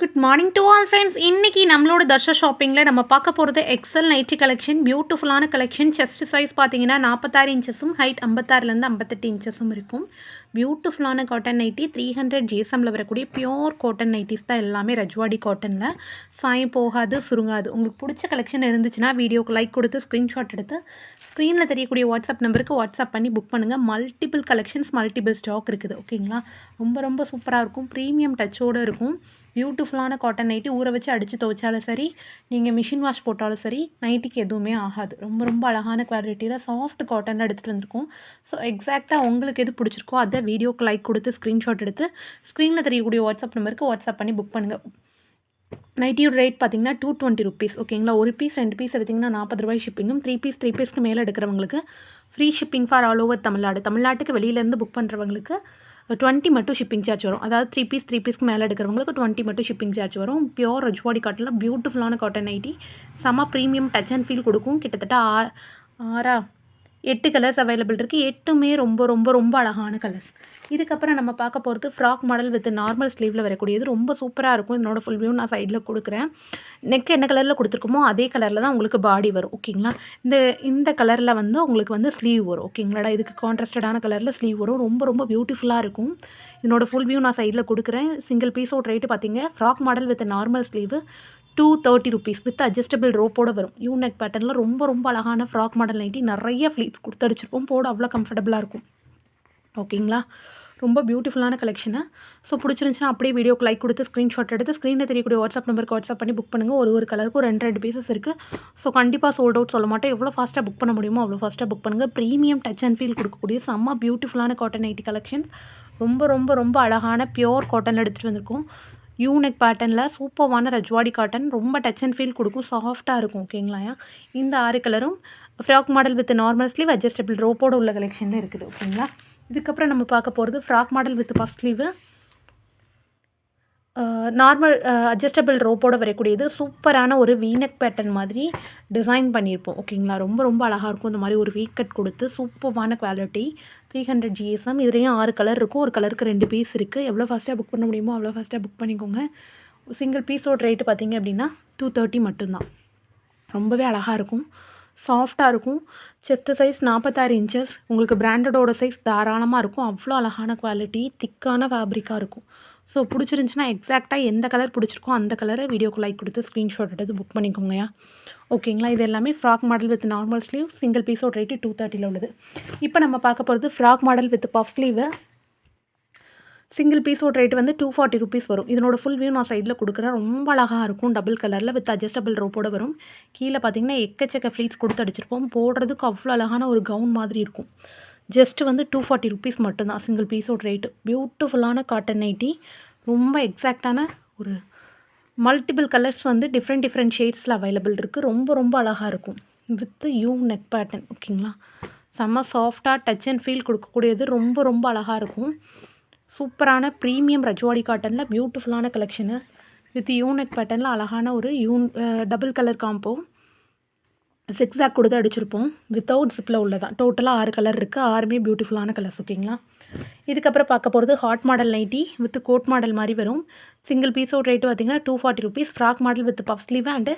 Good morning to all friends இன்றைக்கி நம்மளோட தர்ஷா ஷாப்பிங்கில் நம்ம பார்க்க போகிறது எக்ஸல் நைட்டி கலெக்ஷன் பியூட்டிஃபுல்லான கலெக்ஷன் செஸ்ட் சைஸ் பார்த்தீங்கன்னா நாற்பத்தாறு இன்ச்சஸும் ஹைட் ஐம்பத்தாறுலேருந்து ஐம்பத்தெட்டு இன்ச்சஸும் இருக்கும். பியூட்டிஃபுல்லான காட்டன் நைட்டி த்ரீ ஹண்ட்ரட் ஜிஎஸ்எம்மில் வரக்கூடிய பியோர் காட்டன் நைட்டிஸ் தான் எல்லாமே ரஜ்வாடி காட்டனில் சாயம் போகாது சுருங்காது. உங்களுக்கு பிடிச்ச கலெக்ஷன் இருந்துச்சுன்னா வீடியோக்கு லைக் கொடுத்து ஸ்க்ரீன்ஷாட் எடுத்து ஸ்க்ரீனில் தெரியக்கூடிய வாட்ஸ்அப் நம்பருக்கு வாட்ஸ்அப் பண்ணி புக் பண்ணுங்கள் மல்டிபிள் கலெக்ஷன்ஸ் மல்டிபிள் ஸ்டாக் இருக்குது. ஓகேங்களா ரொம்ப ரொம்ப சூப்பராக இருக்கும். ப்ரீமியம் டச்சோடு இருக்கும். பியூட்டிஃபுல்லான காட்டன் நைட்டி ஊற வச்சு அடித்து துவைச்சாலும் சரி நீங்கள் மிஷின் வாஷ் போட்டாலும் சரி நைட்டிக்கு எதுவுமே ஆகாது. ரொம்ப ரொம்ப அழகான குவாலிட்டியில் சாஃப்ட் காட்டன் எடுத்துகிட்டு வந்திருக்கோம். ஸோ எக்ஸாக்டாக உங்களுக்கு எது பிடிச்சிருக்கோ அதை வீடியோக்கு லைக் கொடுத்து ஸ்க்ரீன்ஷாட் எடுத்து ஸ்க்ரீனில் தெரியக்கூடிய வாட்ஸ்அப் நம்பருக்கு வாட்ஸ்அப் பண்ணி புக் பண்ணுங்கள் நைட்டியோட ரேட் பார்த்தீங்கன்னா டூ டுவெண்ட்டி ருபீஸ் ஓகேங்களா ஒரு பீஸ் ரெண்டு பீஸ் எடுத்திங்கன்னா நாற்பது ரூபாய் ஷிப்பிங்கும் த்ரீ பீஸ் த்ரீ பீஸ்க்கு மேலே எடுக்கிறவங்களுக்கு free shipping for all over Tamil Nadu. தமிழ்நாட்டுக்கு வெளியிலேருந்து புக் பண்ணுறவங்களுக்கு டுவெண்ட்டி மட்டும் ஷிப்பிங் சார்ஜ் வரும். அதாவது த்ரீ பீஸ் த்ரீ பீஸ்க்கு மேலே எடுக்கிறவங்களுக்கு டுவெண்ட்டி மட்டும் ஷிப்பிங் சார்ஜ் வரும். பியோர் ரஜ்வாடி காட்டனில் பியூட்டிஃபுல்லான காட்டன் நைட்டி செம்ம ப்ரீமியம் டச் அண்ட் ஃபீல் கொடுக்கும். கிட்டத்தட்ட ஆ ஆறா எட்டு கலர்ஸ் அவைலபிள் இருக்குது எட்டுமே ரொம்ப ரொம்ப ரொம்ப அழகான கலர்ஸ் இதுக்கப்புறம் நம்ம பார்க்க போகிறது ஃப்ராக் மாடல் வித் நார்மல் ஸ்லீவில் வரக்கூடியது. ரொம்ப சூப்பராக இருக்கும். இதனோட ஃபுல் வியூ நான் சைடில் கொடுக்குறேன். நெக் என்ன கலரில் கொடுத்துருக்கோமோ அதே கலரில் தான் உங்களுக்கு பாடி வரும். ஓகேங்களா இந்த இந்த கலரில் வந்து உங்களுக்கு வந்து ஸ்லீவ் வரும். ஓகேங்களாடா இதுக்கு கான்ட்ராஸ்டடான கலரில் ஸ்லீவ் வரும். ரொம்ப ரொம்ப பியூட்டிஃபுல்லாக இருக்கும். இதனோட ஃபுல் வியூ நான் சைடில் கொடுக்குறேன். சிங்கிள் பீஸோட ரேட்டு பார்த்தீங்க frock model with normal sleeve two thirty rupees with adjustable ரோப்போட வரும். யூ நெக் பேட்டர்னில் ரொம்ப ரொம்ப அழகான ஃப்ராக் மாடல் நைட்டி நிறைய ஃப்ளீட்ஸ் கொடுத்து அடிச்சிருப்போம். போட அவ்வளோ கம்ஃபர்டபுளாக இருக்கும். ஓகேங்களா? ரொம்ப பியூட்டிஃபுல்லான கலெக்ஷனு ஸோ பிடிச்சிருந்துச்சுன்னா அப்படியே வீடியோக்கு லைக் கொடுத்து ஸ்க்ரீன்ஷாட் எடுத்து ஸ்க்ரீனில் தெரியக்கூடிய வாட்ஸ்அப் நம்பருக்கு வாட்ஸ்அப் பண்ணி புக் பண்ணுங்கள் ஒரு ஒரு கலருக்கும் ரெண்டு ரெண்டு பீசஸ் இருக்குது ஸோ கண்டிப்பாக சோல்ட் அவுட் சொல்ல மாட்டோம் எவ்வளோ ஃபாஸ்ட்டாக புக் பண்ண முடியுமோ அவ்வளோ ஃபாஸ்ட்டாக புக் பண்ணுங்கள் ப்ரீமியம் டச் அண்ட் ஃபீல் கொடுக்கக்கூடிய செம்ம பியூட்டிஃபுல்லான காட்டன் நைட்டி கலெக்ஷன்ஸ் ரொம்ப ரொம்ப ரொம்ப அழகான பியோர் காட்டன் எடுத்துகிட்டு வந்திருக்கோம். யூனெக் பேட்டர்னில் சூப்பர்வான ரஜ்வாடி காட்டன் ரொம்ப டச் அண்ட் ஃபீல் கொடுக்கும் சாஃப்ட்டாக இருக்கும் ஓகேங்களா இந்த ஆறு கலரும் frock model with normal sleeve adjustable ரோப்போட உள்ள கலெக்ஷனில் இருக்குது ஓகேங்களா இதுக்கப்புறம் நம்ம பார்க்க போகிறது frock model with puff sleeve normal adjustable ரோப்போட வரக்கூடியது சூப்பரான ஒரு வீனக் பேட்டர்ன் மாதிரி டிசைன் பண்ணியிருப்போம். ஓகேங்களா? ரொம்ப ரொம்ப அழகாக இருக்கும். இந்த மாதிரி ஒரு வீக்கட் கொடுத்து சூப்பர்வான குவாலிட்டி த்ரீ ஹண்ட்ரட் ஜிஎஸ்எம் இதுலேயும் ஆறு கலர் இருக்கும். ஒரு கலருக்கு ரெண்டு பீஸ் இருக்குது எவ்வளோ ஃபாஸ்ட்டாக புக் பண்ண முடியுமோ அவ்வளோ ஃபாஸ்ட்டாக புக் பண்ணிக்கோங்க. சிங்கிள் பீஸோட ரேட்டு பார்த்திங்க அப்படின்னா டூ தேர்ட்டி மட்டும்தான். ரொம்பவே அழகாக இருக்கும். சாஃப்டாக இருக்கும். செஸ்ட்டு சைஸ் நாற்பத்தாறு இன்ச்சஸ் உங்களுக்கு பிராண்டடோட சைஸ் தாராளமாக இருக்கும். அவ்வளோ அழகான குவாலிட்டி திக்கான ஃபேப்ரிக்காக இருக்கும். ஸோ பிடிச்சிருந்துச்சின்னா எக்ஸாக்டாக எந்த கலர் பிடிச்சிருக்கோ அந்த கலரை வீடியோக்கு லைக் கொடுத்து ஸ்க்ரீன்ஷாட் எடுத்து புக் பண்ணிக்கோங்கயா ஓகேங்களா இது எல்லாமே frock model with normal sleeve single பீஸோட ரேட்டு டூ தேர்ட்டியில் உள்ளது. இப்போ நம்ம பார்க்க போகிறது frock model with puff sleeve single பீஸோட ரேட் வந்து டூ ஃபார்ட்டி ருபீஸ் வரும். இதனோட ஃபுல் வியூ நான் சைடில் கொடுக்குறேன். ரொம்ப அழகாக இருக்கும். டபுள் கலரில் வித் அட்ஜஸ்டபிள் ரோப்போட வரும். கீழே பார்த்தீங்கன்னா எக்கச்சக்க ஃப்ளீட்ஸ் கொடுத்து அடிச்சிருப்போம். போடுறதுக்கு அவ்வளோ அழகான ஒரு கவுன் மாதிரி இருக்கும். ஜஸ்ட்டு வந்து டூ ஃபார்ட்டி ருபீஸ் மட்டும்தான். சிங்கிள் பீஸோட ரேட்டு பியூட்டிஃபுல்லான காட்டன் நைட்டி ரொம்ப எக்ஸாக்டான ஒரு மல்டிபிள் கலர்ஸ் வந்து டிஃப்ரெண்ட் டிஃப்ரெண்ட் ஷேட்ஸில் அவைலபிள் இருக்குது ரொம்ப ரொம்ப அழகாக இருக்கும். வித் யூ நெக் பேட்டர்ன் ஓகேங்களா செம்ம சாஃப்டாக டச் அண்ட் ஃபீல் கொடுக்கக்கூடியது. ரொம்ப ரொம்ப அழகாக இருக்கும். சூப்பரான ப்ரீமியம் ரஜ்வாடி காட்டனில் பியூட்டிஃபுல்லான கலெக்ஷனு வித் யூனெக் பேட்டர்னில் அழகான ஒரு யூன் டபுள் கலர் காம்போ சிக்ஸாக் கொடுத்து அடிச்சிருப்போம். வித்தவுட் ஜிப்பில் உள்ளதான். டோட்டலாக ஆறு கலர் இருக்குது ஆறுமே பியூட்டிஃபுல்லான கலர்ஸ் ஓகேங்களா இதுக்கப்புறம் பார்க்க போகிறது hot model nighty with coat model மாதிரி வரும். சிங்கிள் பீஸோட ரேட்டு பார்த்திங்கன்னா two forty rupees frock model with puff sleeve and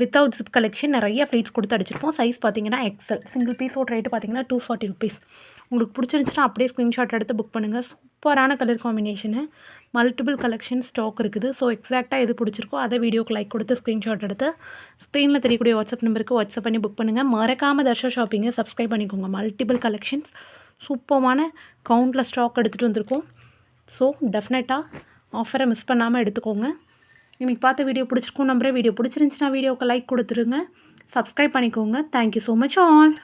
without zip collection நிறைய ஃப்ளீட்ஸ் கொடுத்து அடிச்சிருப்போம். சைஸ் பார்த்தீங்கன்னா எக்ஸல் சிங்கிள் பீஸோட ரேட்டு பார்த்தீங்கன்னா டூ ஃபார்ட்டி ருபீஸ் உங்களுக்கு பிடிச்சிருந்துச்சுன்னா அப்படியே ஸ்க்ரீன்ஷாட் எடுத்து புக் பண்ணுங்கள் சூப்பரான colour combination multiple collection stock இருக்குது. ஸோ எக்ஸாக்டாக எது பிடிச்சிருக்கோ அதை வீடியோக்கு லைக் கொடுத்து ஸ்க்ரீன்ஷாட் எடுத்து ஸ்க்ரீனில் தெரியக்கூடிய வாட்ஸ்அப் நம்பருக்கு வாட்ஸ்அப் பண்ணி புக் பண்ணுங்கள் மறக்காமல் தர்ஷா ஷாப்பிங்கை சப்ஸ்கிரைப் பண்ணிக்கோங்க. மல்டிபிள் கலெக்ஷன்ஸ் சூப்பமான கவுண்டில் ஸ்டாக் எடுத்துகிட்டு வந்திருக்கோம். ஸோ டெஃபினட்டாக ஆஃபரை மிஸ் பண்ணாமல் எடுத்துக்கோங்க. இன்றைக்கி பார்த்த வீடியோ பிடிச்சிருக்கும் நம்புறேன். வீடியோ பிடிச்சிருந்துச்சின்னா வீடியோவுக்கு லைக் கொடுத்துருங்க. சப்ஸ்கிரைப் பண்ணிக்கோங்க. Thank you so much all